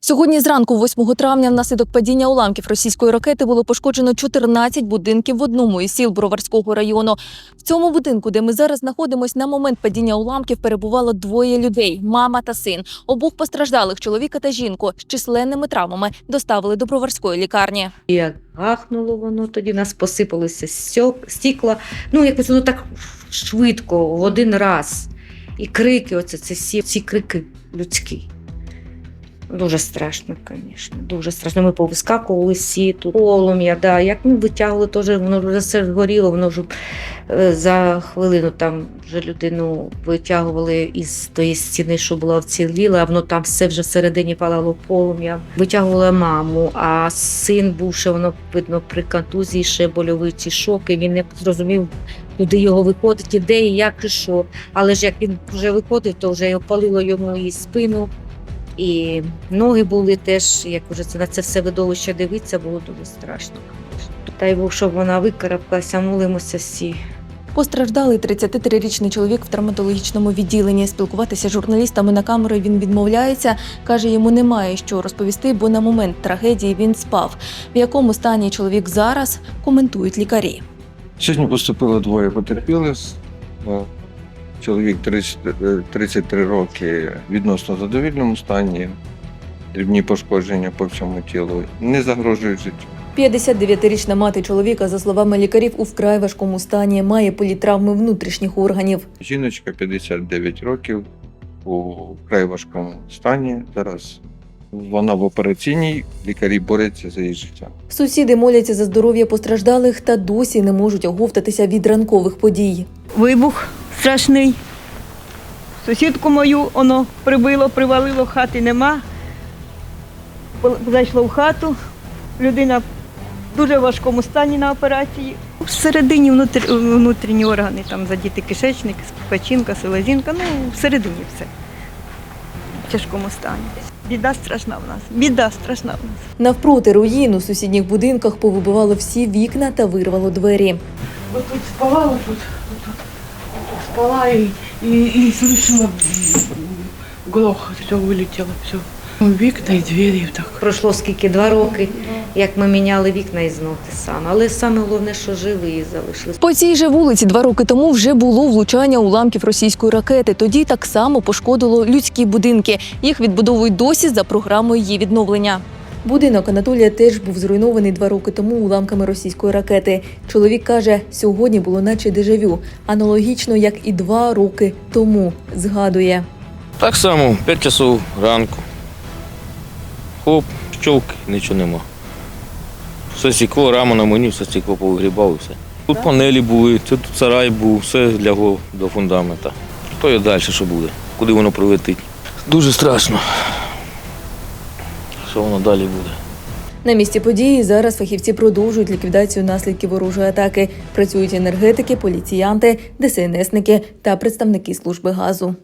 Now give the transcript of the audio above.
Сьогодні зранку, 8 травня, внаслідок падіння уламків російської ракети було пошкоджено 14 будинків в одному із сіл Броварського району. В цьому будинку, де ми зараз знаходимось, на момент падіння уламків перебувало двоє людей: мама та син. Обох постраждалих чоловіка та жінку з численними травмами доставили до Броварської лікарні. Як гахнуло воно, тоді в нас посипалося стікла. Ну, якось воно так швидко, в один раз. І крики, оце це всі ці крики людські. Дуже страшно, звісно. Дуже страшно. Ми повискакували всі тут. Полум'я, да. як ми витягували, теж воно вже все згоріло, воно вже е, за хвилину там вже людину витягували із тої стіни, що була вціліла, а воно там все вже всередині палало полум'я. Витягувала маму, а син був ще воно видно при контузії, ще больовий шоки. Він не зрозумів, куди його виходить, де і як і що. Але ж як він вже виходив, то вже опалило йому і спину. І ноги були теж, як уже це на це все видовище дивитися, було дуже страшно. Дай Бог, щоб вона викарабкалася, молимося всі. Постраждалий 33-річний чоловік в травматологічному відділенні. Спілкуватися з журналістами на камеру він відмовляється. каже, йому немає що розповісти, бо на момент трагедії він спав. В якому стані чоловік зараз коментують лікарі. Сьогодні поступило двоє потерпілих. Е, Чоловік 30, е, 33 роки відносно задовільному стані, дрібні пошкодження по всьому тілу, не загрожують життю. 59-річна мати чоловіка, за словами лікарів, у вкрай важкому стані має політравми внутрішніх органів. Жіночка 59 років у вкрай важкому стані. Зараз вона в операційній, лікарі борються за її життя. Сусіди моляться за здоров'я постраждалих та досі не можуть оговтатися від ранкових подій. Вибух страшний. Сусідку мою воно прибило, привалило, хати нема. Зайшло в хату. Людина в дуже важкому стані на операції. Всередині внутр... внутрішні органи, там задіти кишечник, печінка, селезінка, ну всередині все. В тяжкому стані. Біда страшна в нас. Біда страшна в нас. Навпроти руїн у сусідніх будинках повибивало всі вікна та вирвало двері. Вот тут спала, тут спала и, и, и слышала грохот, все вылетело, все. Вікна і двері так. Пройшло скільки два роки, як ми міняли вікна і знов те саме. Але саме головне, що живі залишились. По цій же вулиці два роки тому вже було влучання уламків російської ракети. Тоді так само пошкодило людські будинки. Їх відбудовують досі за програмою її відновлення. Будинок Анатолія теж був зруйнований два роки тому уламками російської ракети. Чоловік каже, сьогодні було наче дежавю, аналогічно як і два роки тому. Згадує. Так само, 5 часов ранку. Хоп, щовк, нічого нема. Все стекло, рама на мені, все стекло повигрібав і все. Тут панелі були, тут сарай був, все лягло до фундамента. Хто і далі, що буде? Куди воно прилетить? Дуже страшно. Що воно далі буде? На місці події зараз фахівці продовжують ліквідацію наслідків ворожої атаки. Працюють енергетики, поліціянти, ДСНСники та представники служби газу.